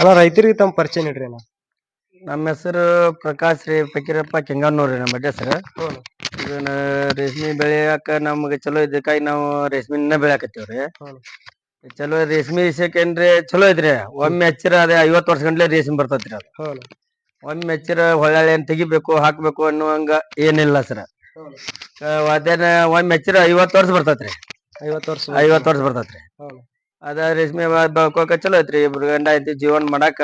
ಅಲ್ಲ ರೈತರಿಗೆ ತಮ್ಮ ಪರಿಚಯ ನೀಡ್ರಿ ಅಣ್ಣ ನಮ್ಮ ಹೆಸರು ಪ್ರಕಾಶ್ ರೀ ಫಕೀರಪ್ಪ ಕೆಂಗನ್ನೂರ್ ರೀ ನಮ್ಮ ಅಡ್ಡ ಹೆಸರು ಹ್ಮ್. ಇದನ್ನ ರೇಷ್ಮೆ ಬೆಳೆಯಾಕ ನಮ್ಗೆ ಚಲೋ ಇದಕ್ಕಾಗಿ ನಾವು ರೇಷ್ಮೆನ ಬೆಳೆಯಾಕತ್ತೀವ್ರಿ. ಚಲೋ ರೇಷ್ಮೆ ವಿಷಯಕ್ಕೇನ್ರಿ ಚಲೋ ಐತ್ರಿ ಒಮ್ಮೆ ಹಚ್ಚಿರ ಅದೇ ಐವತ್ತು ವರ್ಷ ಗಂಟ್ಲೆ ರೇಷ್ಮೆ ಬರ್ತೈತ್ರಿ ಅದು ಒಮ್ಮೆ ಹಚ್ಚಿರ ಹೊಳ್ಳಿ ಏನ್ ತೆಗಿಬೇಕು ಹಾಕ್ಬೇಕು ಅನ್ನುವಂಗ ಏನಿಲ್ಲ ಸರ್. ಅದೇನ ಒಮ್ಮೆ ಹಚ್ಚಿರ ಐವತ್ತು ವರ್ಷ ಬರ್ತೈತ್ರಿ ಐವತ್ತು ವರ್ಷ ಐವತ್ತು ವರ್ಷ ಬರ್ತೈತ್ರಿ. ಅದ ರೇಷ್ಮೆ ಬಳ್ಕೋಕ ಚಲೋ ಐತ್ರಿ ಇಬ್ರು ಗಂಡ ಐತಿ ಜೀವನ ಮಾಡಾಕ.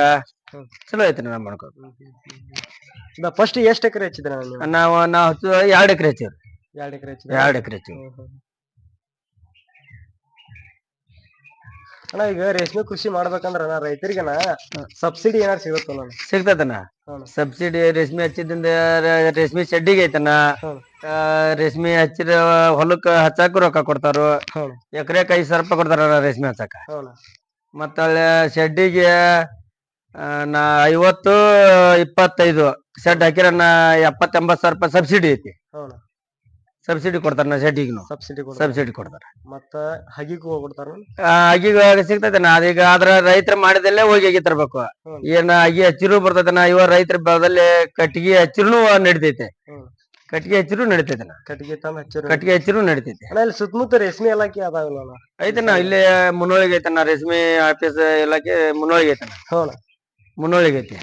ಚಲೋ ಐತ್ರಿ ನಮ್ಮ ಮಾಡ್ಕೋ ಫಸ್ಟ್ ಎಷ್ಟ್ ಎಕರೆ ಹಚ್ಚಿದ್ರ ನಾವ್ ನಾವು ಹಚ್ಚು ಎರಡ್ ಎಕರೆ ಹಚ್ಚಿವ್ರಿ ಎರಡು ಎಕರೆ ಹಚ್ಚಿದ್ರ ಎರಡ್ ಎಕರೆ ಹಚ್ಚಿವ್. ಅಣ್ಣ ಈಗ ರೇಷ್ಮೆ ಕೃಷಿ ಮಾಡ್ಬೇಕಂದ್ರ ರೈತರಿಗೆ ರೈತರಿಗನ ಸಬ್ಸಿಡಿ ಏನಾರ ಸಿಗುತ್ತ ನಾನು ಸಿಗ್ತದನ. ಸಬ್ಸಿಡಿ ರೇಷ್ಮೆ ಹಚ್ಚಿದಿಂದ ರೇಷ್ಮೆ ಶೆಡ್ಡಿಗೆ ಐತನ. ಆ, ರೇಷ್ಮೆ ಹಚ್ಚಿದ ಹೊಲಕ್ಕ ಹಚ್ಚಾಕ ರೊಕ್ಕ ಕೊಡ್ತಾರ. ಎಕರೆಕ ಎಕರೆಕ್ ಐದ್ ಸಾವಿರ ರೂಪಾಯಿ ಕೊಡ್ತಾರ ರೇಷ್ಮೆ ಹಚ್ಚಾಕ. ಮತ್ತ ಶೆಡ್ಡಿಗೆ ನಾ ಐವತ್ತು ಇಪ್ಪತ್ತೈದು ಶೆಡ್ ಹಾಕಿರ ನಾ ಎಪ್ಪತ್ತ ಎಂಬತ್ ಸಾವಿರ ರೂಪಾಯಿ ಸಬ್ಸಿಡಿ ಐತಿ. ಸಬ್ಸಿಡಿ ಕೊಡ್ತಾರ ನಾ ಶೆಡ್ಡಿಗೂ ಸಬ್ಸಿಡಿ ಸಬ್ಸಿಡಿ ಕೊಡ್ತಾರ. ಮತ್ತ ಹಗಿಗೂ ಕೊಡ್ತಾರ ಆ, ಅಗಿಗ ಸಿಗ್ತೈತೆ ನಾ. ಅದೀಗ ಆದ್ರ ರೈತರ ಮಾಡಿದಲ್ಲೇ ಹೋಗಿ ಅಗಿ ತರ್ಬೇಕು. ಹ್ಮ್. ಏನ ಅಗಿ ಹಚ್ಚಿರು ಬರ್ತೈತೆ ನಾ. ಇವ ರೈತರ ಬೆಳೆದಲ್ಲಿ ಕಟ್ಟಿಗೆ ಹಚ್ಚಿರುನು ನಡಿತೈತೆ ಹ್ಮ್. ಕಟ್ಟಿಗೆ ಹಚ್ಚಿರು ನಡಿತೈತೆ ನಾ. ಕಟ್ಟಿಗೆ ತಂದ್ ಹಚ್ಚಿರ ಕಟ್ಟಿಗೆ ಹಚ್ಚಿರು ನಡಿತೈತೆ. ಅಣ್ಣ ಇಲ್ಲಿ ಸುತ್ತಮುತ್ತ ರೇಷ್ಮೆ ಇಲಾಖೆ ಅದಾವಲ್ಲ ಅಣ್ಣ ಐತನ ಇಲ್ಲೇ ಮುನ್ನೋಳಿಗೆ ಐತನ ರೇಷ್ಮೆ ಆಫೀಸ್ ಇಲಾಖೆ ಮುನ್ನೋಳಿಗೆ ಐತನ ಹೌದಾ? ಮುನ್ನೋಳಿಗೆ ಐತಿ.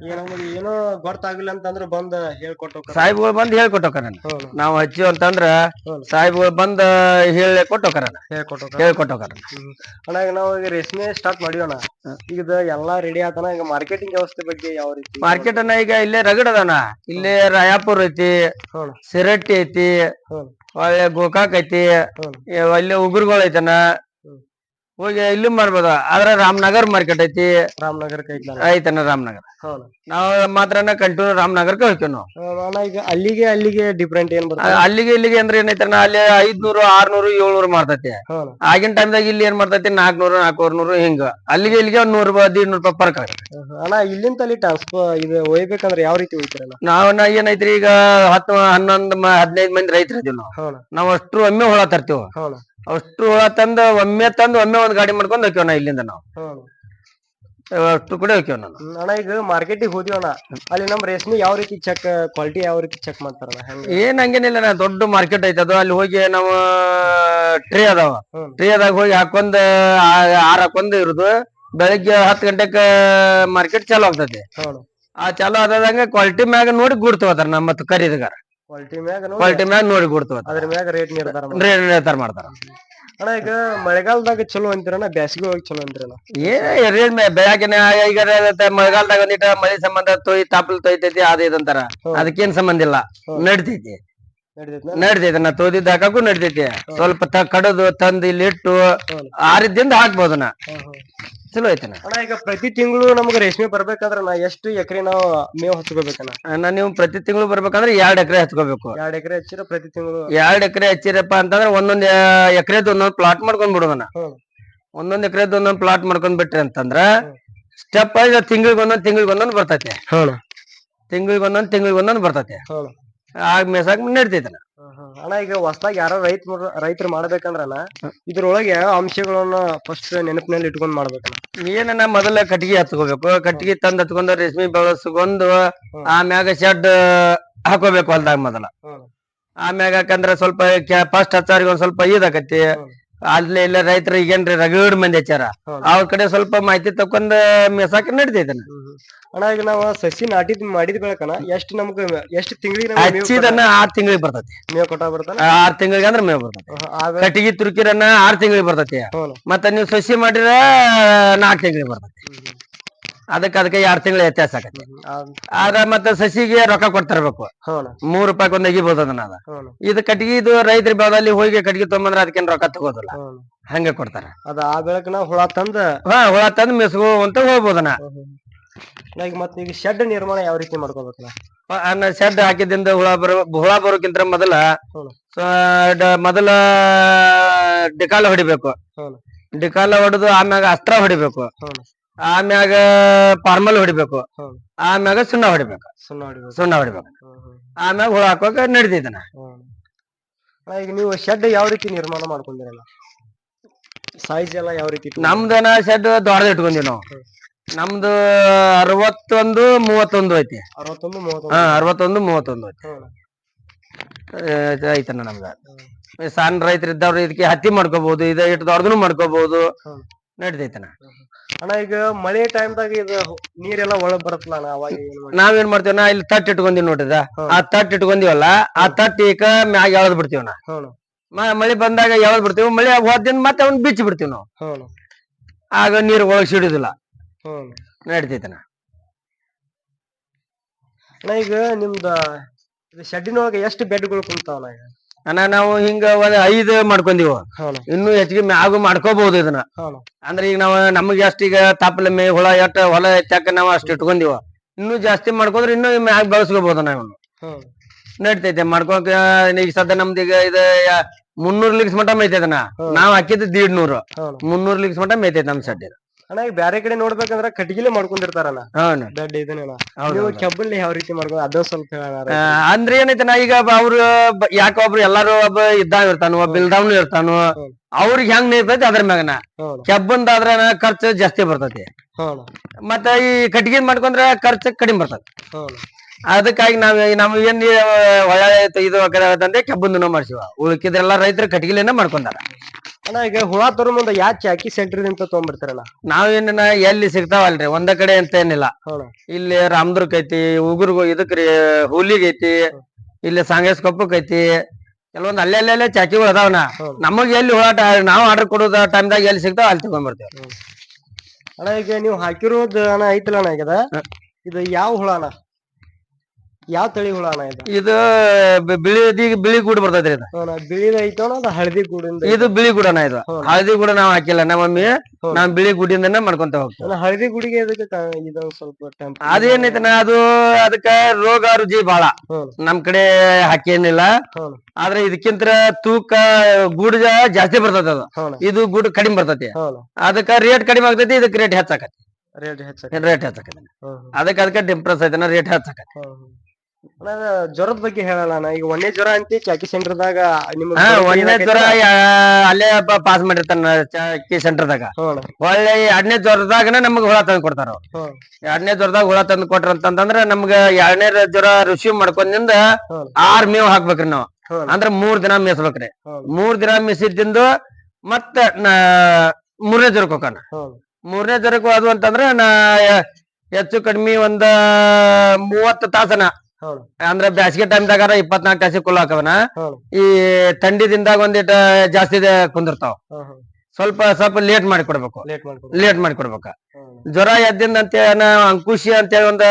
ಈಗ ನಮಗೆ ಏನೋ ಗೊತ್ತಾಗಿಲ್ಲ ಅಂತಂದ್ರ ಬಂದ ಹೇಳ್ಕೊಟ್ಟು. ಸಾಹೇಬ್ಗಳು ಬಂದ್ ಹೇಳ್ಕೊಟ್ಟೋಕರ ನಾವ್ ಹಚ್ಚಿವ್ ಅಂತಂದ್ರ ಸಾಹೇಬ್ಗಳು ಬಂದ್ ಹೇಳಿ ಕೊಟ್ಟೋಕರ ಹೇಳ್ಕೊಟ್ಟು. ಹೇಳ್ಕೊಟ್ಟೋಕರ. ಅಣ್ಣ ಈಗ ನಾವು ಈಗ ರೇಷ್ಮೆ ಸ್ಟಾರ್ಟ್ ಮಾಡಿವಣ ಈಗ ಎಲ್ಲಾ ರೆಡಿ ಆತನ ಈಗ ಮಾರ್ಕೆಟಿಂಗ್ ವ್ಯವಸ್ಥೆ ಬಗ್ಗೆ ಯಾವ ರೀತಿ? ಮಾರ್ಕೆಟ್ ಅನ್ನ ಈಗ ಇಲ್ಲೇ ರಗಡ್ ಅದಾನ ಇಲ್ಲೇ ರಾಯಾಪುರ್ ಐತಿ ಸಿರಟ್ಟಿ ಐತಿ ಒಳ್ಳೆ ಗೋಕಾಕ್ ಐತಿ ಅಲ್ಲೇ ಉಗುರ್ಗಳು ಐತನ. ಹೋಗಿ ಇಲ್ಲಿ ಮಾಡ್ಬೋದ? ಆದ್ರೆ ರಾಮನಗರ್ ಮಾರ್ಕೆಟ್ ಐತಿ. ರಾಮನಗರ ಕೈತ್ಲ ಐತನ ರಾಮನಗರ? ಹೌದು. ನಾವ್ ಮಾತ್ರನ ಕಂಟಿನ್ಯೂ ರಾಮನಗರಕ್ಕೆ ಹೋಗ್ತೇವ್ ನಾವು. ಅಣ್ಣ ಈಗ ಅಲ್ಲಿಗೆ ಅಲ್ಲಿಗೆ ಡಿಫ್ರೆಂಟ್ ಏನ್ ಬರ್ತದೆ? ಅಲ್ಲಿಗೆ ಇಲ್ಲಿಗೆ ಅಂದ್ರೆ ಏನೈತನ ಅಲ್ಲಿ ಐದ್ನೂರು ಆರ್ನೂರು ಏಳ್ನೂರು ಮಾಡ್ತೈತಿ. ಆಗಿನ ಆಗಿನ ಟೈಮ್ದಾಗ ಇಲ್ಲಿ ಏನ್ ಮಾಡ್ತೈತಿ ನಾಲ್ಕನೂರು ನಾಲ್ಕೂರ್ನೂರು ಹಿಂಗ. ಅಲ್ಲಿಗೆ ಇಲ್ಲಿಗೆ ಒಂದ್ ನೂರು ರೂಪಾಯಿ ಹದಿನೂರು ರೂಪಾಯಿ ಫರ್ಕ್ ಆಗತ್ತೆ. ಅಣ್ಣ ಇಲ್ಲಿಂದ ಅಲ್ಲಿ ಟ್ರಾನ್ಸ್ಫರ್ ಇದು ಒಯ್ಬೇಕಂದ್ರೆ ಯಾವ ರೀತಿ ಒಯ್ತೀರಣ್ಣ? ನಾವ್ ಏನೈತ್ರಿ ಈಗ ಹತ್ತು ಹನ್ನೊಂದ್ ಹದಿನೈದ್ ಮಂದಿ ರೈತರ ಇದೀವಿ ನಾವು ನಾವ್ ಅಷ್ಟ್ರು ಒಮ್ಮೆ ಹೊಳ ತರ್ತೀವಿ. ಹೌಣ ಅಷ್ಟ್ರು ಹುಳ ತಂದು ಒಮ್ಮೆ ತಂದು ಒಮ್ಮೆ ಒಂದ್ ಗಾಡಿ ಮಾಡ್ಕೊಂಡ್ ಹೋಗ್ಯವ್ ನಾ ಇಲ್ಲಿಂದ ನಾವು. ಅಷ್ಟು ಕೂಡ ಹೋಗ್ಯವ್ ನಾನು ಹ್ಮ್, ಅಣ್ಣ ಈಗ ಮಾರ್ಕೆಟಿಗೆ ಹೋದಿವಣ್ಣ ಅಲ್ಲಿ ನಮ್ ರೇಷ್ಮೆ ಯಾವ ರೀತಿ ಚೆಕ್ ಕ್ವಾಲಿಟಿ ಯಾವ ರೀತಿ ಚೆಕ್ ಮಾಡ್ತಾರ ಹೆಂಗ? ಏನ್ ಹಂಗೇನಿಲ್ಲ ನಾ ದೊಡ್ಡ ಮಾರ್ಕೆಟ್ ಐತೆ ಅದು. ಅಲ್ಲಿ ಹೋಗಿ ನಾವು ಟ್ರೇ ಅದಾವ. ಹ್ಮ್. ಟ್ರೇ ಅದಾಗ ಹೋಗಿ ಹಾಕೊಂಡ್ ಆ- ಆರ್ ಹಾಕೊಂಡ್ ಇರುದು. ಬೆಳಿಗ್ಗೆ ಹತ್ತು ಗಂಟೆಕ ಮಾರ್ಕೆಟ್ ಚಾಲೂ ಆಗ್ತೈತಿ ಆ ಚಾಲೂ ಆದಂಗ ಕ್ವಾಲಿಟಿ ಮ್ಯಾಗ ನೋಡಿ ಗೂಡ್ ತಗೋತಾರ ನಮ್ಮ ಖರೀದಿಗಾರ. ಕ್ವಾಲಿಟಿ ಮ್ಯಾಗ ನೋಡಿ. ಕೊಡ್ತೇವೆ ಅದ್ರ ಮ್ಯಾಗ ರೇಟ್ ನಿರ್ಧಾರ ರೇಟ್ ನಿರ್ಧಾರ ಮಾಡ್ತಾರ. ಅಣ್ಣ ಈಗ ಮಳೆಗಾಲದಾಗ ಚಲೋ ಅಂತೀರಣ್ಣ ಬ್ಯಾಸಿಗೆ ಹೋಗಿ ಚಲೋ ಅಂತೀರಣ್ಣ? ಏ ರೇಟ್ ಬೆಳಕಿನ ಈಗ ಮಳೆಗಾಲದಾಗ ಒಂದಿಟ ಮಳಿ ಸಂಬಂಧ ತೊಯ್ ತಾಪಲ್ ತೊಯ್ತೈತಿ ಅದ ಇದಂತಾರ. ಅದಕ್ಕೇನ್ ಸಂಬಂಧ ಇಲ್ಲ. ನಡಿತೈತಿ. ನಡಿತೈತಿ ನಾ ತೋದಿದ್ದ ಹಾಕಕ್ಕೂ ನಡ್ದೈತಿ. ಸ್ವಲ್ಪ ತ ಕಡದು ತಂದು ಇಲ್ಲಿ ಇಟ್ಟು ಆರಿದ್ದಿಂದ ಹಾಕ್ಬೋದು ನಾ. ಚಲೋ ಐತನ ಅಣ್ಣ ಈಗ ಪ್ರತಿ ತಿಂಗಳು ನಮ್ಗೆ ರೇಷ್ಮೆ ಬರ್ಬೇಕಾದ್ರ ನಾ ಎಷ್ಟು ಎಕರೆ ನಾವು ಮೇವು ಹಚ್ಕೋಬೇಕಣ್ಣ? ನಾ ನೀವು ಪ್ರತಿ ತಿಂಗಳು ಬರ್ಬೇಕಂದ್ರೆ ಎರಡ್ ಎಕರೆ ಹಚ್ಕೋಬೇಕು. ಎರಡ್ ಎಕರೆ ಹಚ್ಚಿರ ಪ್ರತಿ ತಿಂಗಳು? ಎರಡ್ ಎಕರೆ ಹಚ್ಚಿರಪ್ಪ ಅಂತಂದ್ರೆ ಒಂದೊಂದ್ ಎಕರೆದ್ ಒಂದೊಂದ್ ಪ್ಲಾಟ್ ಮಾಡ್ಕೊಂಡ್ ಬಿಡೋದನ. ಒಂದೊಂದ್ ಎಕರೆದ್ ಒಂದೊಂದ್ ಪ್ಲಾಟ್ ಮಾಡ್ಕೊಂಡ್ ಬಿಟ್ರಿ ಅಂತಂದ್ರ ಸ್ಟೆಪ್ ಆಗಿ ತಿಂಗಳಿಗೆ ಒಂದೊಂದ್ ತಿಂಗಳಿಗೆ ಒಂದೊಂದ್ ಬರ್ತೈತಿ. ತಿಂಗಳಿಗೆ ಒಂದೊಂದ್ ತಿಂಗಳಿಗೆ ಒಂದೊಂದ್ ಬರ್ತೈತಿ. ಆಗ ಮೇಸಾಕ್ ನಡಿತೈತನ ಅಣ್ಣ ಈಗ ಹೊಸದಾಗಿ ಯಾರೋ ರೈತ ರೈತರು ಮಾಡ್ಬೇಕಂದ್ರಣ್ಣ ಇದ್ರೊಳಗೆ ಯಾವ ಅಂಶಗಳನ್ನ ಫಸ್ಟ್ ನೆನಪಿನಲ್ಲಿ ಇಟ್ಕೊಂಡ್ ಮಾಡ್ಬೇಕಣ್ಣ? ಏನನ್ನ ಮೊದಲ ಕಟ್ಟಿಗೆ ಹತ್ಕೋಬೇಕು. ಕಟ್ಟಿಗೆ ತಂದ್ ಹತ್ಕೊಂಡ ರೇಷ್ಮೆ ಬೆಳೆಸ್ಕೊಂಡು ಆಮ್ಯಾಗ ಶೆಡ್ ಹಾಕೋಬೇಕು ಹೊಲ್ದಾಗ ಮೊದಲ. ಆಮ್ಯಾಗ ಯಾಕಂದ್ರ ಸ್ವಲ್ಪ ಫಸ್ಟ್ ಹಚ್ಚಾರಿಗೆ ಒಂದ್ ಸ್ವಲ್ಪ ಇದಾಕತಿ. ಅಲ್ಲಿ ಇಲ್ಲ ರೈತರು ಈಗೇನ್ರಿ ರಗಡ್ ಮಂದಿ ಹಚ್ಚಾರ ಹೌದು. ಅವ್ರ ಕಡೆ ಸ್ವಲ್ಪ ಮಾಹಿತಿ ತಕೊಂಡ್ ಮೇಸಾಕ ನಡಿತೈತನ ಅಣ್ಣ ಈಗ ನಾವು ಸಸಿ ನಾಟಿದ್ ಮಾಡಿದ ಬೆಳಕನ ಎಷ್ಟು ನಮ್ಗ ಎಷ್ಟು ತಿಂಗಳಿಗೆ ಹಚ್ಚಿದನ್ನ ಆರ್ ತಿಂಗಳಿಗೆ ಬರ್ತೈತಿ. ಮೇವ್ ಕೊಟ್ಟ ಬರ್ತಾನ? ಆರ್ ತಿಂಗಳಿಗೆ ಅಂದ್ರೆ ಮೇವ್ ಬರ್ತೈತಿ. ಆಗ ಕಟ್ಟಿಗೆ ತುರ್ಕಿರನ್ನ ಆರ್ ತಿಂಗಳಿಗೆ ಬರ್ತೈತಿ. ಮತ್ತ ನೀವು ಸಸಿ ಮಾಡಿದ್ರ ನಾಲ್ಕು ತಿಂಗಳಿಗೆ ಬರ್ತೈತಿ. ಅದಕ್ಕ ಅದಕ್ಕೆ ಎರಡ್ ತಿಂಗಳ ವ್ಯತ್ಯಾಸ ಆಗತ್ತೆ. ಆದ್ರ ಮತ್ತ ಸಸಿಗೆ ರೊಕ್ಕ ಕೊಡ್ತಿರ್ಬೇಕು. ಮೂರ್ ರೂಪಾಯಿ ಒಂದ್ ಅಗಿಬೋದು ಅದನ್ನ ಅದ. ಇದು ಕಟ್ಟಿಗೆ ಇದು ರೈತರ ಬೆಳದಲ್ಲಿ ಹೋಗಿ ಕಟ್ಗಿ ತೊಗೊಂಬಂದ್ರ ಅದಕ್ಕೇನ್ ರೊಕ್ಕ ತಗೋದಿಲ್ಲ. ಹಂಗ ಕೊಡ್ತಾರ. ಅದ ಆ ಬೆಳಕನ ಹುಳ ತಂದ ಹಾ ಹುಳ ತಂದ್ ಮೆಸಗು ಅಂತ ಹೋಗ್ಬೋದನ ಈಗ ಮತ್ತೆ ಈಗ ಶೆಡ್ ನಿರ್ಮಾಣ ಯಾವ ರೀತಿ ಮಾಡ್ಕೋಬೇಕಣ್ಣ ಅನ್ನ ಶೆಡ್ ಹಾಕಿದಿಂದ ಹುಳ ಬರೋ ಹುಳ ಬರೋಕ್ಕಿಂತ ಮೊದಲ ಮೊದಲ ಡಿಕಾಲ ಹೊಡಿಬೇಕು. ಡಿಕಾಲ ಹೊಡೆದು ಆಮ್ಯಾಗ ಅಸ್ತ್ರ ಹೊಡಿಬೇಕು. ಆಮ್ಯಾಗ ಫಾರ್ಮಲ್ ಹೊಡಿಬೇಕು. ಆಮ್ಯಾಗ ಸುಣ್ಣ ಹೊಡಿಬೇಕು. ಸುಣ್ಣ ಹೊಡಿಬೇಕು. ಸುಣ್ಣ ಹೊಡಿಬೇಕು. ಆಮ್ಯಾಗ ಹುಳ ಹಾಕೋಕ ನಡಿತೈತನ ಈಗ ನೀವು ಶೆಡ್ ಯಾವ ರೀತಿ ನಿರ್ಮಾಣ ಮಾಡ್ಕೊಂಡಿರಲ್ಲ? ಸೈಜ್ ಎಲ್ಲ ಯಾವ ರೀತಿ? ನಮ್ದನ ಶೆಡ್ ದೊಡ್ಡದ ಇಟ್ಕೊಂಡಿವಿ ನಾವು. ನಮ್ದು ಅರವತ್ತೊಂದು ಮೂವತ್ತೊಂದು ಐತಿ. ಅರವತ್ತೊಂದು ಹಾ ಮೂವತ್ತೊಂದು ಅರವತ್ತೊಂದು ಮೂವತ್ತೊಂದು ಐತಿ. ಐತನ ನಮ್ದ. ಸಣ್ಣ ರೈತರು ಇದ್ದವ್ರು ಇದಕ್ಕೆ ಹತ್ತಿ ಮಾಡ್ಕೋಬಹುದು ಇದ ಇಟ್ಟು ದೊಡ್ಡದನ್ನು ಮಾಡ್ಕೋಬಹುದು ನಡಿತೈತಣ್ಣ ಅಣ್ಣ ಈಗ ಮಳೆ ಟೈಮ್ದಾಗ ಇದು ನೀರೆಲ್ಲ ಒಳಗ್ ಬರುತ್ತಲ್ಲ ಅಣ್ಣ ಅವಾಗ ಏನ್ ಮಾಡಿ ನಾವೇನ್ ಮಾಡ್ತೀವಣ್ಣ ಇಲ್ಲಿ ತಟ್ ಇಟ್ಕೊಂದಿವಿ ನೋಡಿದ ಹ್ಮ್. ಆ ತಟ್ ಇಟ್ಕೊಂದಿವಲ್ಲ ಆ ತಟ್ ಈಗ ಮ್ಯಾಗ ಎಳದ್ ಬಿಡ್ತೀವಣ್ಣ ಅಣ್ಣ, ಮ- ಮಳಿ ಬಂದಾಗ ಎಳದ್ ಬಿಡ್ತೀವಿ ಮಳಿ ಹೋದಿಂದ ಮತ್ತೆ ಅವ್ನ ಬಿಚ್ಚಿ ಬಿಡ್ತೀವಿ ನಾವು. ಆಗ ನೀರು ಒಳಗ್ ಸಿಡುದಿಲ್ಲ. ಹ್ಮ್. ನಡಿತೈತಣ್ಣ ಅಣ್ಣ ಈಗ ನಿಮ್ದ ಶೆಡ್ಡಿನೊಳಗ ಎಷ್ಟು ಬೆಡ್ಗಳು ಕುಂತಾವಣ್ಣ ಈಗ? ಅಣ್ಣ ನಾವು ಹಿಂಗ ಒಂದ್ ಐದ್ ಮಾಡ್ಕೊಂಡಿವ್ ಇನ್ನು ಹೆಚ್ಚಿಗೆ ಮ್ಯಾಗು ಮಾಡ್ಕೋಬಹುದು ಇದನ್ನ. ಅಂದ್ರೆ ಈಗ ನಾವ್ ನಮ್ಗೆ ಅಷ್ಟ ಈಗ ತಾಪಲೆ ಮೇ ಹುಳ ಎಟ್ಟ ಹೊಲ ಎತ್ತಾಕ ನಾವ್ ಅಷ್ಟ್ ಇಟ್ಕೊಂಡಿವ. ಇನ್ನು ಜಾಸ್ತಿ ಮಾಡ್ಕೊಂಡ್ರೆ ಇನ್ನು ಮ್ಯಾಗ ಬೆಳೆಸ್ಕೋಬಹುದು ನಾವು ಹ್ಮ್ ನಡಿತೈತೆ ಮಾಡ್ಕೋಕ ಈಗ ಸದ್ಯ ನಮ್ದು ಈಗ ಇದ ಮುನ್ನೂರ್ ಲಿಕ್ಸ್ ಮಟ ಮೇಯ್ತೈತನ ಹ್ಮ್. ನಾವ್ ಹಾಕಿದ್ದು ದೀಡ್ ನೂರು ಮುನ್ನೂರ್ ಲಿಕ್ಸ್ ಮಟ ಮೇಯ್ತೈತೆ ನಮ್ ಸಡ್ಡಿ ಅಣ್ಣ ಈಗ ಬ್ಯಾರೆ ಕಡೆ ನೋಡ್ಬೇಕಂದ್ರ ಕಟ್ಗಿಲೆ ಮಾಡ್ಕೊಂಡಿರ್ತಾರಣ್ಣ. ಹೌದು ನೀವು ಹೌದು. ಕೆಬ್ಬಲ್ಲಿ ಯಾವ ರೀತಿ ಮಾಡ್ಕೊಂಡು ಅದ ಸ್ವಲ್ಪ ಅಂದ್ರ ಅಂದ್ರೆ ಏನೈತನ ಈಗ ಅವ್ರ ಬ- ಯಾಕ ಒಬ್ರು ಎಲ್ಲಾರು ಒಬ್ಬ ಇದ್ದಾಗ ಇರ್ತಾನು ಒಬ್ಬ ಇಲ್ದಾವ್ನು ಇರ್ತಾನು. ಅವ್ರಿಗೆ ಹೆಂಗ್ ನೀರ್ತೈತಿ ಅದ್ರ ಮ್ಯಾಗನ ಕೆಬ್ಬಂದಾದ್ರ ಖರ್ಚು ಜಾಸ್ತಿ ಬರ್ತೈತಿ. ಮತ್ತ ಈ ಕಟ್ಟಿಗೆ ಮಾಡ್ಕೊಂಡ್ರೆ ಖರ್ಚು ಕಡಿಮೆ ಬರ್ತೈತಿ. ಅದಕ್ಕಾಗಿ ನಾವ್ ನಮ್ ಏನ್ ಹೊಳ ಇದು ಅಂದ್ರೆ ಕೆಬ್ಬಂದು ಮಾಡ್ಸಿವ. ಉಳ್ಕಿದ್ರೆಲ್ಲ ರೈತರು ಕಟ್ಟಿಗೆಲೇನ ಮಾಡ್ಕೊಂಡಾರ. ಅಣ್ಣ ಈಗ ಹುಳ ತರೋ ಮುಂದ ಯಾವ ಚಾಕಿ ಸೆಂಟ್ರಿ ಅಂತ ನಾವು ನಾವೇನ ಎಲ್ಲಿ ಸಿಗ್ತಾವಲ್ರಿ? ಒಂದ ಕಡೆ ಅಂತ ಏನಿಲ್ಲ. ಇಲ್ಲಿ ರಾಮದುರ್ಗ ಐತಿ ಉಗುರ್ಗು ಇದಕ್ರಿ ಹುಲಿಗ್ ಐತಿ ಇಲ್ಲಿ ಸಾಂಗೇಸ್ ಕೊಪ್ಪಕ್ ಐತಿ ಕೆಲವೊಂದ್ ಅಲ್ಲೇ ಅಲ್ಲೇ ಚಾಕಿಗಳು ಅದಾವನ. ನಮಗ್ ಎಲ್ಲಿ ಹುಳ ನಾವ್ ಆರ್ಡರ್ ಕೊಡೋದ ಟೈಮ್ದಾಗ ಎಲ್ಲಿ ಸಿಗ್ತಾವ ಅಲ್ಲಿ ತಗೊಂಡ್ಬರ್ತೇವೆ. ಅಣ್ಣ ಈಗ ನೀವು ಹಾಕಿರೋದು ಅಣ್ಣ ಐತಲ್ಲ ಅಣ್ಣ ಈಗ ಇದು ಯಾವ ಹುಳ ಅಣ್ಣ? ಯಾವ ತಳಿ ಹುಳ ಅಣ್ಣ ಇದು? ಇದು ಬಿ- ಬಿಳಿ ಬಿಳಿ ಗೂಡು ಬರ್ತೈತ್ರಿ ಇದು. ಅಣ್ಣ ಬಿಳಿದ ಐತೋ ಅದು ಹಳದಿ ಗೂಡಿಂದ ಇದು ಬಿಳಿ ಗೂಡನ ಇದು. ಹಳದಿ ಗೂಡ ನಾವ್ ಹಾಕಿಲ್ಲ. ನಮ್ಮ ಮಮ್ಮಿ. ನಾವ್ ಬಿಳಿ ಗುಡಿಯಿಂದ ಮಾಡ್ಕೊಂತ ಹೋಗ್ತೀವಿ. ಅಣ್ಣ ಹಳದಿ ಗುಡಿಗೆ ಇದಕ್ಕೆ ಕ- ಇದೊಂದ್ ಸ್ವಲ್ಪ ಟೆಂಪ್ ಅದೇನೈತನ ಅದು ಅದಕ್ಕ ರೋಗ ರುಜಿ ಬಾಳ ನಮ್ ಕಡೆ ಹಾಕೇನಿಲ್ಲ ಹೌಣ ಆದ್ರೆ ಇದಕ್ಕಿಂತ ತೂಕ ಗೂಡು ಜಾಸ್ತಿ ಬರ್ತೈತಿ ಅದು. ಇದು ಗುಡ್ ಕಡಿಮೆ ಬರ್ತೈತಿ. ಅದಕ್ಕ ರೇಟ್ ಕಡಿಮೆ ಆಗ್ತೈತಿ ಇದಕ್ಕೆ ರೇಟ್ ಹೆಚ್ಚಾಕತಿ. ರೇಟ್ ಹೆಚ್ಚಾಗ ರೇಟ್ ಹೆಚ್ಚಾಕತಿ. ಅದಕ್ಕೆ ಅದಕ್ಕೆ ಡಿಫ್ರೆನ್ಸ್ ಐತನ ರೇಟ್ ಹೆಚ್ಚಾಕತಿ. ಜ್ವರದ ಬಗ್ಗೆ ಹೇಳಲ್ಲ ಅಣ್ಣ. ಈಗ ಒಂದೇ ಜ್ವರ ಅಂತಿ ಚಾಕಿ ಸೆಂಟರ್ದಾಗ ನಿಮ್ಗೆ ಹಾ ಒಂದನೇ? ಜ್ವರ ಯಾ- ಅಲ್ಲೇ ಪಾಸ್ ಮಾಡಿರ್ತಾನ ಚಾಕಿ ಸೆಂಟರ್ದಾಗ. ದಾಗ ಒಳ್ಳೆ ಎರಡನೇ ಜ್ವರದಾಗನ ನಮ್ಗೆ ಹುಳ ತಂದು ಕೊಡ್ತಾರ ಅವ್ರು. ಎರಡನೇ ಜ್ವರದಾಗ ಹುಳ ತಂದು ಕೊಟ್ರ ಅಂತಂದ್ರ ನಮ್ಗ ಎರಡನೇ ಜ್ವರ ರಿಸೀವ್ ಮಾಡ್ಕೊಂಡಿಂದ. ಆರ್ ಮೇವ್ ಹಾಕ್ಬೇಕ್ರಿ ನಾವು. ಅಂದ್ರ ಮೂರ್ ದಿನ ಮೇಯಿಸ್ಬೇಕ್ರಿ ಹೌದು. ಮೂರ್ ದಿನ ಮೀಸಿದ್ದಿಂದ ಮತ್ತ ನಾ ಮೂರನೇ ಜ್ವರಕ್ಕೆ ಹೋಗೋಣ. ಹೌದು ಮೂರನೇ ಜ್ವರಕ್ಕೆ ಹೋದ್ವು ಅಂತಂದ್ರ ನಾ ಹೆಚ್ಚು ಕಡಿಮೆ ಒಂದ ಮೂವತ್ತು ತಾಸನ ಅಂದ್ರ ಬ್ಯಾಸಿಗೆ ಟೈಮ್ದಾಗ ಇಪ್ಪತ್ನಾಲ್ಕು ತಾಸಿಗೆ ಕುಲ್ಲ ಹಾಕವನ. ಈ ಥಂಡಿದಿಂದಾಗ ಒಂದಿಟ ಜಾಸ್ತಿ ದ- ಕುಂದಿರ್ತಾವ. ಸ್ವಲ್ಪ ಸ್ವಲ್ಪ ಲೇಟ್ ಮಾಡಿ ಕೊಡ್ಬೇಕು ಲೇಟ್ ಮಾಡಿ ಕೊಡ್ಬೇಕ ಜ್ವರ ಎದ್ದಿಂದ ಅಂತೇಳಿ ಅಂಕುಶಿ ಅಂತೇಳಿ ಒಂದ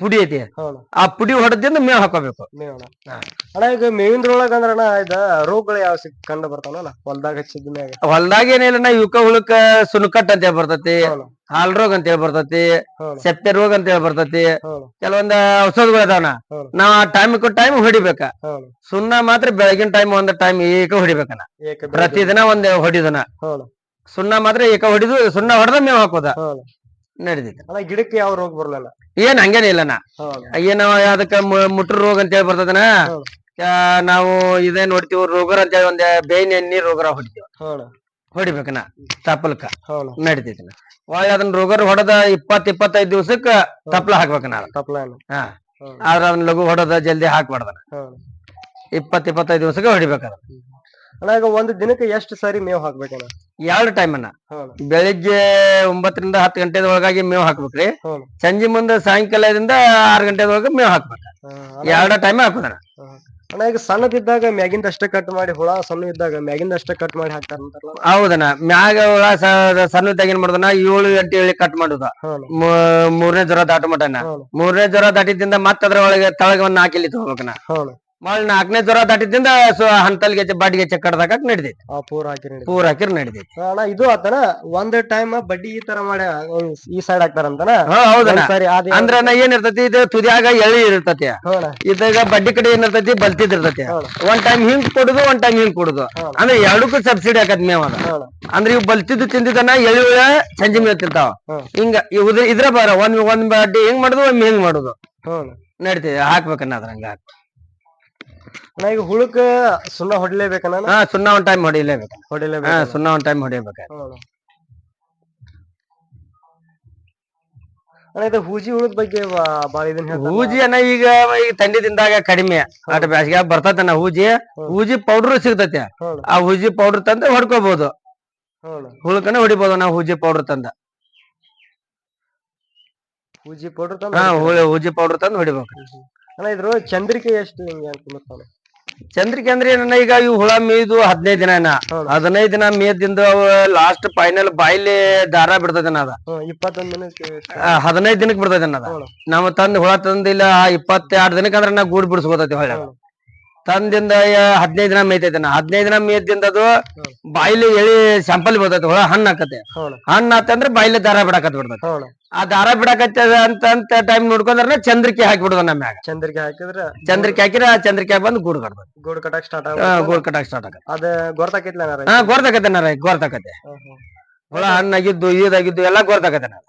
ಪುಡಿ ಐತಿ. ಹೌದು. ಆ ಪುಡಿ ಹೊಡೆದಿಂದ ಮೇವ್ ಹಾಕೋಬೇಕು. ಮೇವಣ ಹಾ. ಅಣ್ಣ ಈಗ ಮೇವಿಂದ್ರೊಳಗ ಅಂದ್ರ ಅಣ್ಣ ಇದ ರೋಗಗಳು ಯಾವ ಸಿಕ್ ಕಂಡು ಬರ್ತಾವಲ್ಲ ಹೊಲ್ದಾಗ ಹಚ್ಚಿದ ಮ್ಯಾಗ. ಹೊಲ್ದಾಗ ಏನಿಲ್ಲ ನಾ ಇವಕ್ಕ ಹುಳಕ್ಕ ಸುನಕಟ್ ಅಂತ ಹೇಳಿ ಬರ್ತೈತಿ. ಹೌದು. ಹಾಲ್ ರೋಗ ಅಂತ ಹೇಳಿ ಬರ್ತೈತಿ. ಹೌದು. ಸೆಪ್ತೆ ರೋಗ ಅಂತ ಹೇಳಿ ಬರ್ತೈತಿ. ಹೌದು. ಕೆಲವೊಂದ ಔಷಧಗಳು ಅದಾವನ ಹೌದು. ನಾವ್ ಆ ಟೈಮ್ ಟೈಮ್ ಹೊಡಿಬೇಕ. ಹೌದು. ಸುಣ್ಣ ಮಾತ್ರ ಬೆಳಗಿನ ಟೈಮ್ ಒಂದ್ ಟೈಮ್ ಏಕ ಹೊಡಿಬೇಕನ ಏಕ ಬೆಳೆ ಪ್ರತಿದಿನ ಒಂದ್ ಹೊಡಿದನ ಹೌದು. ಸುಣ್ಣ ಮಾತ್ರ ಏಕ ಹೊಡಿದು ಸುಣ್ಣ ಹೊಡೆದ ಮೇವ್ ಹಾಕೋದ. ಹೌದು. ನಡಿದೈತಿ ಅಣ್ಣ ಗಿಡಕ್ಕೆ ಯಾವ ರೋಗ ಬರಲ್ಲ ಏನ್ ಹಂಗೇನಿಲ್ಲನ ಇಲ್ಲನ? ಏನೋ ಅದಕ್ಕ ಮುಟ್ರ ರೋಗ ಅಂತ ಹೇಳಿ ಬರ್ತದನ ನಾವು ಇದೇ ನೋಡ್ತೀವಿ ರೋಗರ ಅಂತ ಹೇಳಿ ಒಂದ್ ಬೇವಿನ ಎಣ್ಣಿ ರೋಗರ ಹೊಡಿತೀವಿ. ಹೊಡಿಬೇಕನ? ತಪ್ಪಲ್ಕ ನಡಿತೈತಿನ? ಒಳ್ಳೆ ಅದನ್ನ ರೋಗರ್ ಹೊಡೆದ ಇಪ್ಪತ್ ಇಪ್ಪತ್ತೈದ್ ದಿವ್ಸಕ್ಕ ತಪ್ಪಲ ಹಾಕ್ಬೇಕನ ತಪ್ಪಲ ಹಾ. ಆದ್ರ ಅದನ್ನ ಲಘು ಹೊಡೆದ ಜಲ್ದಿ ಹಾಕ್ಬಾರ್ದನ. ಇಪ್ಪತ್ ಇಪ್ಪತ್ತೈದ್ ದಿವ್ಸಕ್ಕೆ ಹೊಡಿಬೇಕದ. ಅಣ್ಣ ಒಂದು ದಿನಕ್ಕೆ ಎಷ್ಟು ಸಾರಿ ಮೇವ್ ಹಾಕ್ಬೇಕಣ್ಣ? ಎರಡು ಟೈಮ್ ಅನ್ನ ಹೌದು. ಬೆಳಿಗ್ಗೆ ಒಂಬತ್ತರಿಂದ ಹತ್ತು ಗಂಟೆದೊಳಗಾಗಿ ಮೇವ್ ಹಾಕ್ಬೇಕ್ರಿ. ಹೌದು. ಸಂಜೆ ಮುಂದೆ ಸಾಯಂಕಾಲದಿಂದ ಆರ್ ಗಂಟೆದೊಳಗೆ ಮೇವು ಹಾಕ್ಬೇಕ. ಎರಡ ಟೈಮ್ ಹಾಕೋದಣ್ಣ. ಅಣ್ಣ ಈಗ ಸಣ್ಣದಿದ್ದಾಗ ಮ್ಯಾಗಿಂದ ಅಷ್ಟೇ ಕಟ್ ಮಾಡಿ ಹುಳ ಸಣ್ಣ ಇದ್ದಾಗ ಮ್ಯಾಗಿಂದ ಅಷ್ಟೇ ಕಟ್ ಮಾಡಿ ಹಾಕ್ತಾರಂತಾರಲ್ಲ ಹೌದಣ್ಣ. ಮ್ಯಾಗ ಹುಳ ಸ- ಸಣ್ಣದಾಗ ಏನ್ ಮಾಡುದಣ್ಣ? ಏಳು ಗಂಟೆ ಹೇಳಿ ಕಟ್ ಮಾಡುದ. ಹೌದು. ಮೂರನೇ ಜ್ವರ ದಾಟ ಮಟನ ಹೌದು. ಮೂರನೇ ಜ್ವರ ದಾಟಿದಿಂದ ಮತ್ತ ಅದ್ರ ಒಳಗೆ ತಳಗ ಒಂದ್ ನಾಲ್ಕು ಹೌದು. ಮಳ್ ನಾಲ್ಕನೇ ಜ್ವರ ದಾಟಿದಿಂದ ಸೊ ಹಂತಲ್ಗೆ ಬಾಡಿಗೆ ಚಕ್ಕಡ್ದಾಗ ನಡಿದೈತಿ. ಆ ಪೂರ ಹಾಕಿ ಪೂರ್ ಹಾಕಿರ್ ನಡಿದೈತಿ. ಅಣ್ಣ ಇದು ಆತನ ಒಂದ್ ಟೈಮ್ ಬಡ್ಡಿ ಈ ತರ ಮಾಡಿ ಈ ಸೈಡ್ ಹಾಕ್ತಾರಂತನ? ಹಾ ಹೌದನ ಸರಿ ಸಾರಿ ಅದೇ ಅಂದ್ರ ನಾ ಏನ್ ಇರ್ತೈತಿ ಇದು ತುದಿಯಾಗ ಎಳಿ ಇರ್ತೈತಿ. ಹೌಣ ಇದಾಗ ಬಡ್ಡಿ ಕಡೆ ಏನ್ ಇರ್ತೈತಿ ಬಲ್ತಿದ್ ಇರ್ತೈತಿ. ಹೌದು. ಒಂದ್ ಟೈಮ್ ಹಿಂಗ್ ಕೊಡುದು ಒಂದ್ ಟೈಮ್ ಹಿಂಗ್ ಕೊಡುದು. ಹೌದು. ಅಂದ್ರೆ ಎರಡಕ್ಕೂ ಸಬ್ಸಿಡಿ ಹಾಕತ್ ಮೇವ್ ಅದ. ಹೌಣ ಅಂದ್ರೆ ಇವ್ ಬಲ್ತಿದ್ದು ತಿಂದಿದ್ದನ ಎಳಿ ಚಂಜಿ ಸಂಜೆ ಮೇವ್ ತಿಂತಾವ. ಹ್ಮ್. ಹಿಂಗ ಇವ್ ಇದ್ರ ಬರ ಒಂದ್ ಒಂದ್ ಬಡ್ಡಿ ಹಿಂಗ್ ಮಾಡುದು ಒಮ್ಮೆ ಹಿಂಗ್ ಮಾಡುದು. ಹೌಣ ನಡಿತೈತಿ ಹಾಕ್ಬೇಕನ್ನ ಅದ್ರ ಹಂಗ ಅಣ್ಣ ಈಗ ಹುಳಕ್ಕ ಸುಣ್ಣ ಹೊಡಿಲೇಬೇಕನ ಹಾ ಸುಣ್ಣ ಒಂದ್ ಟೈಮ್ ಹೊಡಿಲೇಬೇಕು. ಹಾ ಹೊಡಿಲೇಬೇಕು ಸುಣ್ಣ ಒಂದ್ ಟೈಮ್ ಹೊಡಿಬೇಕು. ಇದು ಹೂಜಿ ಹುಳದ ಬಗ್ಗೆ ಬಾಳ ಇದನ್ನ ಹೇಳ್ತಾರಲ್ಲ. ಹೂಜಿ ಅನ್ನ ಈಗ ಈಗ ತಂಡಿದಿಂದಾಗ ಕಡಿಮೆ. ಆಟ ಬ್ಯಾಸಿಗೆ ಬರ್ತತನ ಹೂಜಿ. ಹೂಜಿ ಪೌಡರ್ ಸಿಗ್ತತಿ. ಆ ಹೂಜಿ ಪೌಡರ್ ತಂದ ಹೊಡ್ಕೋಬಹುದು ಹೌದು. ಹುಳಕನ ಹೊಡಿಬಹುದು ನಾವು ಹೂಜಿ ಪೌಡರ್ ತಂದ. ಹೂಜಿ ಪೌಡರ್ ತಂದ ಹೂಜಿ ಪೌಡರ್ ತಂದ ಹೊಡಿಬೇಕು. ಅಣ್ಣ ಇದ್ರ ಚಂದ್ರಿಕೆ ಎಷ್ಟು ಹಿಂಗೆ ಅಂತ ಚಂದ್ರಿಕೆ ಅಂದ್ರೆ ಏನನ್ನ ಈಗ ಇವು ಹುಳ ಮೇಯ್ದು ಹದಿನೈದು ದಿನ ಹೌದು. ಹದಿನೈದು ದಿನ ಮೇಯ್ದಿಂದ ಲಾಸ್ಟ್ ಫೈನಲ್ ಬಾಯಿಲಿ ದಾರ ಬಿಡ್ತದನ ಅದ ಇಪ್ಪತ್ತೊಂದ್ ದಿನಕ್ಕೆ ಹದಿನೈದು ದಿನಕ್ಕೆ ಬಿಡ್ತದನ ಅದ. ನಾವು ತಂದ್ ಹುಳ ತಂದಿಲ್ಲ ಇಪ್ಪತ್ತೆರಡು ದಿನಕ್ಕೆ ಅಂದ್ರೆ ನಾ ಗೂಡ್ ಬಿಡಿಸ್ಬೋದೈತಿ ಹೊಳ್ಳಿ. ತಂದಿಂದ ಹದಿನೈದು ದಿನ ಮೇಯ್ತೈತೆ ಹದಿನೈದು ದಿನ ಮೇಯ್ದಿಂದ ಅದು. ಬಾಯಿಲಿ ಎಳಿ ಸ್ಯಾಂಪಲ್ ಬರ್ತೈತಿ ಹುಳ ಹಣ್ಣು ಹಾಕತ್ತೆ. ಹಣ್ಣು ಆತಂದ್ರೆ ಬಾಯಿಲಿ ದಾರ ಬಿಡಾಕತ್ ಬಿಡ್ತೈತಿ. ಆ ದಾರ ಬಿಡಾಕತ್ತದ ಅಂತ ಅಂತ ಟೈಮ್ ನೋಡ್ಕೊಂಡ್ರೆ ಚಂದ್ರಿಕೆ ಹಾಕಿ ಬಿಡೋದ ನಮ್ಮ ಮ್ಯಾಗ. ಚಂದ್ರಿಕೆ ಹಾಕಿದ್ರ ಚಂದ್ರಿಕೆ ಹಾಕಿರ ಚಂದ್ರಿಕೆ ಬಂದು ಗೂಡು ಕಟ್ತೈತಿ ಗೂಡು ಕಟಕ್ ಸ್ಟಾರ್ಟ್ ಆಗ ಗೂಡ್ ಕಟ್ಟಕ್ ಸ್ಟಾರ್ಟ್ ಆಗ ಅದ ಗೊರ್ತಾಕೈತಿ ಹಾ ಗೊರ್ತಾಕತ್ತೆ ನಾರ ಗೊರ್ತಾಕತ್ತೆ. ಹುಳ ಹಣ್ಣಾಗಿದ್ದು ಇದಾಗಿದ್ದು ಎಲ್ಲಾ ಗೊರ್ತಾಕತ್ತೆ ನಾರ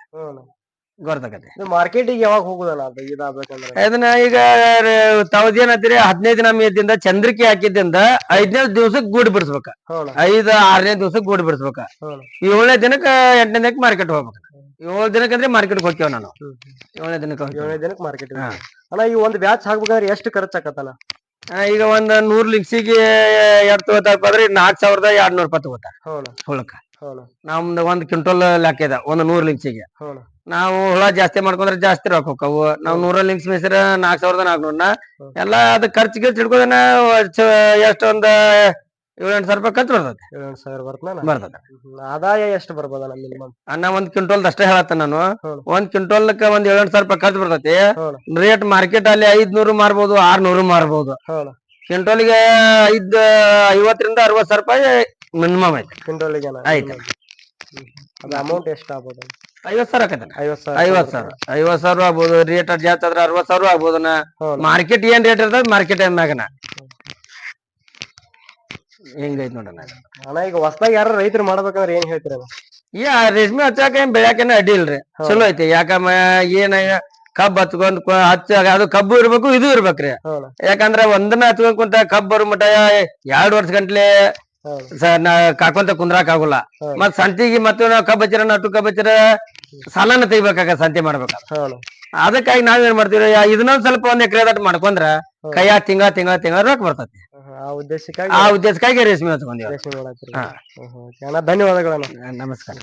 ಇದು ಮಾರ್ಕೆಟಿಗೆ ಯಾವಾಗ ಹೋಗುದಲ್ಲ ಅದು ಇದಾಗಬೇಕಂದ್ರೆ? ಅದನ್ನ ಈಗ ತಾವದೇನತ್ತೀರಿ ಹದಿನೈದು ದಿನ ಮೇದಿಂದ ಚಂದ್ರಿಕೆ ಹಾಕಿದ್ದಿಂದ ಐದನೇ ದಿವ್ಸಕ್ ಗೂಡ್ ಬಿಡಿಸ್ಬೇಕ. ಐದು ಆರನೇ ದಿವಸಕ್ಕೆ ಗೂಡ್ ಬಿಡಿಸ್ಬೇಕ. ಏಳನೇ ದಿನಕ್ಕ ಎಂಟನೇ ದಿನಕ್ಕೆ ಮಾರ್ಕೆಟ್ ಹೋಗ್ಬೇಕು. ಏಳು ದಿನಕ್ಕೆ ಅಂದ್ರೆ ಮಾರ್ಕೆಟ್ ಹೋಗ್ತೇವ ನಾನು. ಏಳನೇ ದಿನಕ್ಕೆ ಏಳನೇ ದಿನಕ್ಕೆ ಮಾರ್ಕೆಟ್ ಅಲ್ಲ ಈ ಒಂದ್ ಬ್ಯಾಚ್ ಹಾಕ್ಬೇಕಾದ್ರೆ ಎಷ್ಟು ಖರ್ಚ್ ಆಕತ್ತಲ್ಲ ಈಗ ಒಂದ್ ನೂರ್ ಲಿಕ್ಸಿಗೆ ಎರಡ್ ತಗೋತಾರಪ್ಪ ಅಂದ್ರೆ ನಾಲ್ಕ್ ಸಾವಿರದ ಎರಡ್ ನೂರ್ ರೂಪಾಯಿ ತಗೋತಾರ. ಹುಳಕ್ಕ. ನಮ್ದು ಒಂದ್ ಕ್ವಿಂಟಲ್ ಲೆಕ್ಕ ಇದೆ ಒಂದ್ ನೂರ್ ಲಿಂಕ್ಸಿಗೆ ನಾವು ಹುಳ ಜಾಸ್ತಿ ಮಾಡ್ಕೊಂಡ್ರೆ ಜಾಸ್ತಿ ರೊಕ್ಕ ಹೋಕ್ಕವು ನಾವ್ ನೂರ ಲಿಂಕ್ಸ್ ಮೀಸರ ನಾಕ್ ಸಾವಿರದ ನಾಲ್ಕುನೂರ್ನ. ಎಲ್ಲಾ ಅದ್ ಖರ್ಚಿಗೆ ತಿಳ್ಕೋದನ ಎಷ್ಟ್ ಒಂದ್ ಏಳು ಎಂಟು ಸಾವಿರ ರೂಪಾಯಿ ಖರ್ಚು ಏಳೆಂಟು ಸಾವಿರ ಬರ್ತನ ಬರ್ತದ. ಆದಾಯ ಎಷ್ಟು ಬರ್ಬೋದ ಮಿನಿಮಮ್ ಅನ್ನ ಒಂದ್ ಕ್ವಿಂಟಲ್ ಅಷ್ಟೇ ಹೇಳತ್ತ ನಾನು. ಒಂದ್ ಕ್ವಿಂಟಲ್ಕ ಒಂದ್ ಏಳೆಂಟ್ ಎಂಟು ಸಾವಿರ ರೂಪಾಯಿ ಖರ್ಚು ಬರ್ತೈತಿ. ರೇಟ್ ಮಾರ್ಕೆಟ್ ಅಲ್ಲಿ ಐದ್ನೂರು ಮಾರ್ಬೋದು ಆರ್ನೂರು ಮಾರ್ಬೋದು. ಕ್ವಿಂಟಲ್ಗೆ ಐದ್ ಐವತ್ತರಿಂದ ಅರವತ್ ಸಾವಿರ ರೂಪಾಯಿ ಮಿನಿಮಮ್ ಐತಿ. ಕ್ವಿಂಟೋಲಿಗೆ. ಅದ ಅಮೌಂಟ್ ಎಷ್ಟು ಆಗ್ಬೋದು? ಐವತ್ ಸಾವಿರ ಐವತ್ ಸಾವಿರ ಐವತ್ ಸಾವಿರ. ಐವತ್ ಸಾವಿರ ಆಗ್ಬೋದು ರೇಟ್ ಜಾಸ್ತಿ ಆದ್ರೆ ಅರವತ್ ಸಾವಿರ ಆಗ್ಬೋದನ? ಮಾರ್ಕೆಟ್ ಏನ್ ರೇಟ್ ಇರ್ತದ ಮಾರ್ಕೆಟ್ ಮ್ಯಾಗನ? ಹಿಂಗೈತ್ ನೋಡಣ ಅಣ್ಣ ಈಗ ಹೊಸದಾಗಿ ಯಾರು ರೈತರು ಮಾಡ್ಬೇಕಂದ್ರೆ ಏನ್ ಹೇಳ್ತೀರ ರೇಷ್ಮೆ ಹಚ್ಚಾಕ ಏನ್ ಬೆಳ್ಯಾಕೇನ ಅಡ್ಡಿ ಇಲ್ರಿ. ಚಲೋ ಐತಿ. ಯಾಕಮ್ಮ ಏನ ಕಬ್ಬ್ ಹತ್ಕೊಂಡ್ ಹಚ್ಚ ಅದು ಕಬ್ಬು ಇರ್ಬೇಕು ಇದು ಇರ್ಬೇಕ್ರಿ. ಯಾಕಂದ್ರ ಒಂದನ್ನ ಹತ್ಕೊಂಡ್ ಕುಂತ ಕಬ್ಬ್ ಬರೋ ಮಟ ಎರಡ್ ವರ್ಷ ಗಂಟ್ಲೆ ಹೌದು. ಸ- ನಾ ಕಾಕೊಂತ ಕುಂದ್ರಾಕ್ ಆಗುಲ್ಲ. ಮತ್ ಸಂತಿಗೆ ಮತ್ತೆ ನಾವು ಕಬ್ಬಚ್ಚಿರ ನಟ್ಟು ಕಬ್ಬ್ ಹಚ್ಚಿರ ಸಾಲನ ತೆಗಿಬೇಕಾಗ ಸಂತಿ ಮಾಡ್ಬೇಕ? ಅದಕ್ಕಾಗಿ ನಾವೇನ್ ಮಾಡ್ತೀವಿ ಇದನ್ನೊಂದ್ ಸ್ವಲ್ಪ ಒಂದ್ ಎಕರೆ ದಟ್ ಮಾಡ್ಕೊಂಡ್ರ ಕೈಯ ತಿಂಗಳ ತಿಂಗಳ ತಿಂಗಳ ರೊಕ್ಕ ಬರ್ತೈತಿ. ಆ ಉದ್ದೇಶಕ್ಕಾಗಿ ಆ ಉದ್ದೇಶಕ್ಕಾಗಿ ರೇಷ್ಮೆ ಹಚ್ಕೊಂಡೀವಿ ಧನ್ಯವಾದಗಳು. ನಮಸ್ಕಾರ.